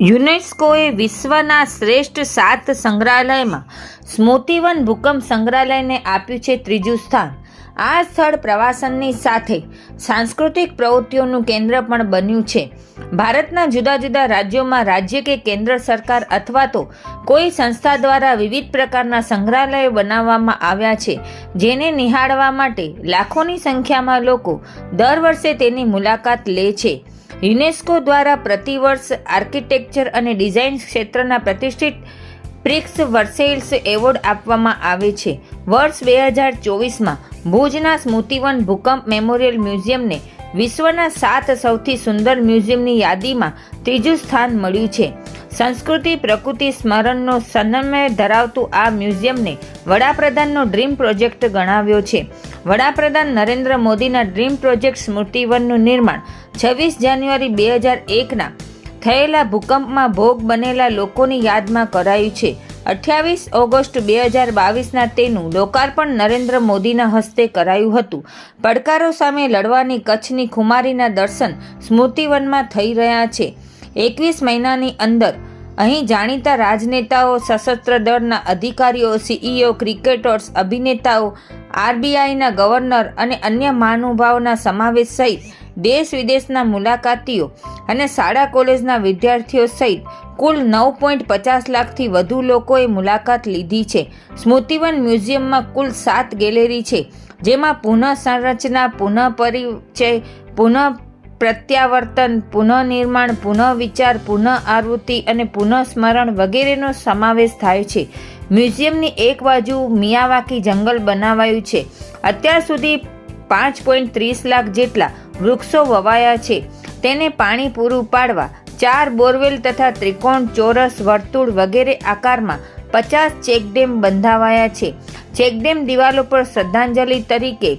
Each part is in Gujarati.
યુનેસ્કોએ વિશ્વના શ્રેષ્ઠ સાત સંગ્રહાલયમાં સ્મૃતિવન ભૂકંપ સંગ્રહાલયને આપ્યું છે ત્રીજું સ્થાન. આ સ્થળ પ્રવાસનની સાથે સાંસ્કૃતિક પ્રવૃત્તિઓનું કેન્દ્ર પણ બન્યું છે. ભારતના જુદા જુદા રાજ્યોમાં રાજ્ય કે કેન્દ્ર સરકાર અથવા તો કોઈ સંસ્થા દ્વારા વિવિધ પ્રકારના સંગ્રહાલયો બનાવવામાં આવ્યા છે, જેને નિહાળવા માટે લાખોની સંખ્યામાં લોકો દર વર્ષે તેની મુલાકાત લે છે. યુનેસ્કો દ્વારા પ્રતિવર્ષ આર્કિટેક્ચર અને ડિઝાઇન ક્ષેત્રના પ્રતિષ્ઠિત પ્રિક્સ વર્સેલ્સ એવોર્ડ આપવામાં આવે છે. વર્ષ બે હજાર ચોવીસમાં ભુજના સ્મૃતિવન ભૂકંપ મેમોરિયલ મ્યુઝિયમને વિશ્વના સાત સૌથી સુંદર મ્યુઝિયમની યાદીમાં ત્રીજું સ્થાન મળ્યું છે. સંસ્કૃતિ, પ્રકૃતિ, સ્મરણનો સન્મય ધરાવતું આ મ્યુઝિયમને વડાપ્રધાનનો ડ્રીમ પ્રોજેક્ટ ગણાવ્યો છે. વડાપ્રધાન નરેન્દ્ર મોદીના ડ્રીમ પ્રોજેક્ટ સ્મૃતિવનનું નિર્માણ છવ્વીસ જાન્યુઆરી બે હજાર એકના થયેલા ભૂકંપમાં ભોગ બનેલા લોકોની યાદમાં કરાયું છે. અઠ્યાવીસ ઓગસ્ટ બે હજાર બાવીસના તેનું લોકાર્પણ નરેન્દ્ર મોદીના હસ્તે કરાયું હતું. પડકારો સામે લડવાની કચ્છની ખુમારીના દર્શન સ્મૃતિવનમાં થઈ રહ્યા છે. એકવીસ મહિનાની અંદર અહીં જાણીતા રાજનેતાઓ, સશસ્ત્ર દળના અધિકારીઓ સીઈઓ ક્રિકેટર્સ, અભિનેતાઓ, આરબીઆઈના ગવર્નર અને અન્ય મહાનુભાવોના સમાવેશ સહિત દેશ વિદેશના મુલાકાતીઓ અને શાળા કોલેજના વિદ્યાર્થીઓ સહિત કુલ નવ પોઈન્ટ પચાસ લાખથી વધુ લોકોએ મુલાકાત લીધી છે. સ્મૃતિવન મ્યુઝિયમમાં કુલ સાત ગેલેરી છે, જેમાં પુનઃ સંરચના પુનઃ પરિચય પુનઃ પ્રત્યાવર્તન, પુનઃનિર્માણ, પુનઃવિચાર પુનઃ આવૃત્તિ અને પુનઃસ્મરણ વગેરેનો સમાવેશ થાય છે. મ્યુઝિયમની એક બાજુ મિયાવાકી જંગલ બનાવાયું છે. અત્યાર સુધી પાંચ પોઈન્ટ ત્રીસ લાખ જેટલા વૃક્ષો વવાયા છે. તેને પાણી પૂરું પાડવા ચાર બોરવેલ તથા ત્રિકોણ ચોરસ વર્તુળ વગેરે આકારમાં પચાસ ચેકડેમ બંધાવાયા છે. ચેકડેમ દિવાલો પર શ્રદ્ધાંજલિ તરીકે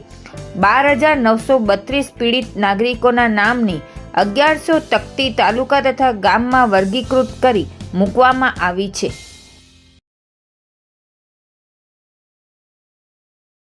બાર હજાર નવસો બત્રીસ પીડિત નાગરિકોના નામની અગિયારસો તકતી તાલુકા તથા ગામમાં વર્ગીકૃત કરી મૂકવામાં આવી છે.